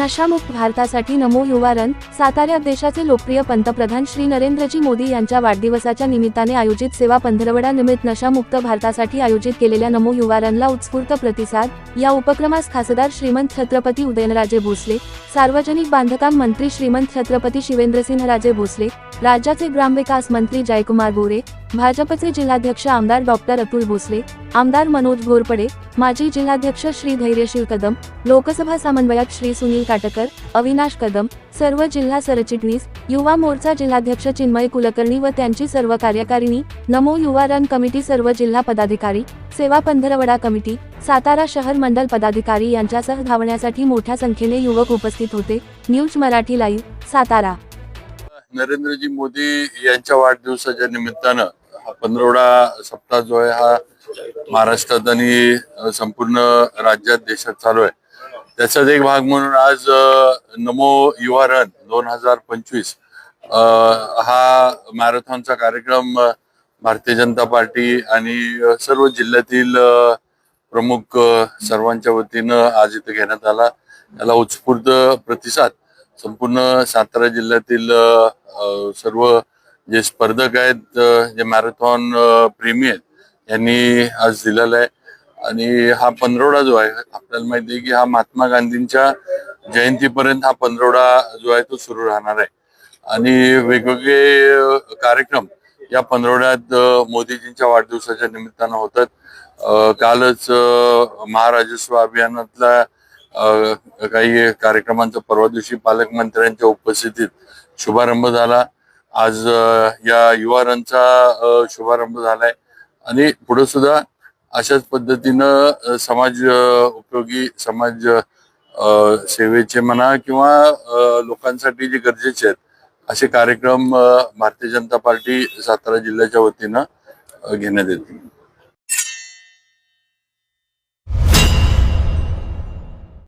नशामुक्त भारतासाठी नमो युवा रन साताऱ्यात देशाचे लोकप्रिय पंतप्रधान श्री नरेंद्रजी मोदी यांच्या वाढदिवसाच्या निमित्ताने आयोजित सेवा पंधरवडा निमित्त नशामुक्त भारतासाठी आयोजित केलेल्या नमो युवा रनला उत्स्फूर्त प्रतिसाद या उपक्रमास खासदार श्रीमंत छत्रपती उदयनराजे भोसले सार्वजनिक बांधकाम मंत्री श्रीमंत छत्रपती शिवेंद्रसिंहराजे भोसले राज्याचे ग्रामविकास मंत्री जयकुमार गोरे भाजपचे जिल्हाध्यक्ष आमदार डॉक्टर अतुल भोसले आमदार मनोज घोरपडे माजी जिल्हाध्यक्ष श्री धैर्यशील कदम लोकसभा समन्वयक श्री सुनील काटकर अविनाश कदम सर्व जिल्हा सरचिटणीस युवा मोर्चा जिल्हाध्यक्ष चिन्मय कुलकर्णी व त्यांची सर्व कार्यकारिणी नमो युवा रन कमिटी सर्व जिल्हा पदाधिकारी सेवा पंधरवडा कमिटी सातारा शहर मंडल पदाधिकारी यांच्यासह धावण्यासाठी मोठ्या संख्येने युवक उपस्थित होते. News Marathi live Satara. Narendraji Modi यांच्या वाढदिवसाच्या निमित्तानं हा पंधरवडा सप्ताह जो आहे हा महाराष्ट्रात आणि संपूर्ण राज्यात देशात चालू आहे. त्याचाच एक भाग म्हणून आज नमो युवा रन दोन हजार पंचवीस हा मॅरेथॉनचा कार्यक्रम भारतीय जनता पार्टी आणि सर्व जिल्ह्यातील प्रमुख सर्वांच्या वतीनं आज इथे घेण्यात आला. याला उत्स्फूर्त प्रतिसाद. संपूर्ण सातारा जिल्ह्यातील सर्व जे स्पर्धक आहेत जे मॅरेथॉन प्रेमी आहेत यांनी आज दिलेला आहे. आणि हा पंधरवडा जो आहे आपल्याला माहिती आहे की हा महात्मा गांधींच्या जयंतीपर्यंत हा पंधरवडा जो आहे तो सुरू राहणार आहे. आणि वेगवेगळे कार्यक्रम या पंधरवड्यात मोदीजींच्या वाढदिवसाच्या निमित्तानं होतात. कालच महाराजस्व अभियानातला काही कार्यक्रमांचा परवा दिवशी पालकमंत्र्यांच्या उपस्थितीत शुभारंभ झाला. आज या युवा रनचा शुभारंभ झालाय. आणि पुढे सुद्धा अशाच पद्धतीनं समाज उपयोगी समाज सेवेचे म्हणा किंवा लोकांसाठी जे गरजेचे आहेत असे कार्यक्रम भारतीय जनता पार्टी सातारा जिल्ह्याच्या वतीनं घेण्यात येतील.